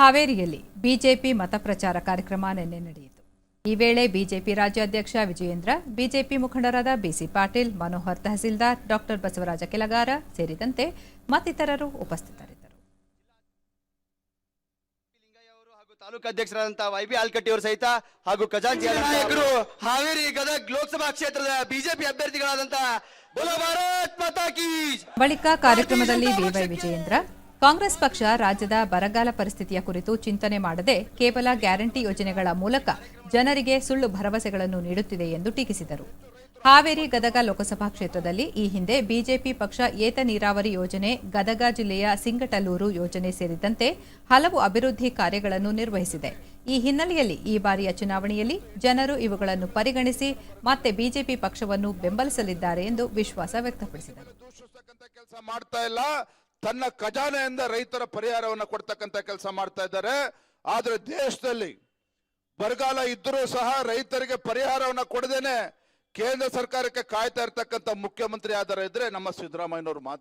ಹಾವೇರಿಯಲ್ಲಿ ಬಿಜೆಪಿ ಮತ ಪ್ರಚಾರ ಕಾರ್ಯಕ್ರಮ ನಿನ್ನೆ ನಡೆಯಿತು. ಈ ವೇಳೆ ಬಿಜೆಪಿ ರಾಜ್ಯಾಧ್ಯಕ್ಷ ವಿಜಯೇಂದ್ರ ಬಿಜೆಪಿ ಮುಖಂಡರಾದ ಬಿಸಿ ಪಾಟೀಲ್ ಮನೋಹರ್ ತಹಸೀಲ್ದಾರ್ ಡಾಕ್ಟರ್ ಬಸವರಾಜ ಕೆಲಗಾರ ಸೇರಿದಂತೆ ಮತ್ತಿತರರು ಉಪಸ್ಥಿತರಿದ್ದರು. ಲಿಂಗಯ್ಯ ಹಾಗೂ ತಾಲೂಕು ಅಧ್ಯಕ್ಷರಾದಂತಹ ವೈ ಬಿ ಆಲ್ಕಟ್ಟಿ ಅವರು ಸಹಿತ ಹಾಗೂ ಖಜಾಂಚಿ ನಾಯಕರು ಹಾವೇರಿ ಗದಗ್ ಲೋಕಸಭಾ ಕ್ಷೇತ್ರದ ಬಿಜೆಪಿ ಅಭ್ಯರ್ಥಿಗಳಾದಂತಹ ಬಳಿಕ ಕಾರ್ಯಕ್ರಮದಲ್ಲಿ ಬಿವೈ ವಿಜಯೇಂದ್ರ ಕಾಂಗ್ರೆಸ್ ಪಕ್ಷ ರಾಜ್ಯದ ಬರಗಾಲ ಪರಿಸ್ಥಿತಿಯ ಕುರಿತು ಚಿಂತನೆ ಮಾಡದೆ ಕೇವಲ ಗ್ಯಾರಂಟಿ ಯೋಜನೆಗಳ ಮೂಲಕ ಜನರಿಗೆ ಸುಳ್ಳು ಭರವಸೆಗಳನ್ನು ನೀಡುತ್ತಿದೆ ಎಂದು ಟೀಕಿಸಿದರು. ಹಾವೇರಿ ಗದಗ ಲೋಕಸಭಾ ಕ್ಷೇತ್ರದಲ್ಲಿ ಈ ಹಿಂದೆ ಬಿಜೆಪಿ ಪಕ್ಷ ಏತ ನೀರಾವರಿ ಯೋಜನೆ, ಗದಗ ಜಿಲ್ಲೆಯ ಸಿಂಗಟಲೂರು ಯೋಜನೆ ಸೇರಿದಂತೆ ಹಲವು ಅಭಿವೃದ್ಧಿ ಕಾರ್ಯಗಳನ್ನು ನಿರ್ವಹಿಸಿದೆ. ಈ ಹಿನ್ನೆಲೆಯಲ್ಲಿ ಈ ಬಾರಿಯ ಚುನಾವಣೆಯಲ್ಲಿ ಜನರು ಇವುಗಳನ್ನು ಪರಿಗಣಿಸಿ ಮತ್ತೆ ಬಿಜೆಪಿ ಪಕ್ಷವನ್ನು ಬೆಂಬಲಿಸಲಿದ್ದಾರೆ ಎಂದು ವಿಶ್ವಾಸ ವ್ಯಕ್ತಪಡಿಸಿದರು. ತನ್ನ ಖಜಾನೆಯಿಂದ ರೈತರ ಪರಿಹಾರವನ್ನ ಕೊಡ್ತಕ್ಕಂಥ ಕೆಲಸ ಮಾಡ್ತಾ ಇದ್ದಾರೆ. ಆದ್ರೆ ದೇಶದಲ್ಲಿ ಬರಗಾಲ ಇದ್ರೂ ಸಹ ರೈತರಿಗೆ ಪರಿಹಾರವನ್ನ ಕೊಡದೇನೆ ಕೇಂದ್ರ ಸರ್ಕಾರಕ್ಕೆ ಕಾಯ್ತಾ ಇರ್ತಕ್ಕಂಥ ಮುಖ್ಯಮಂತ್ರಿ ಆಧಾರ ಇದ್ರೆ ನಮ್ಮ ಸಿದ್ದರಾಮಯ್ಯನವರು ಮಾತ್ರ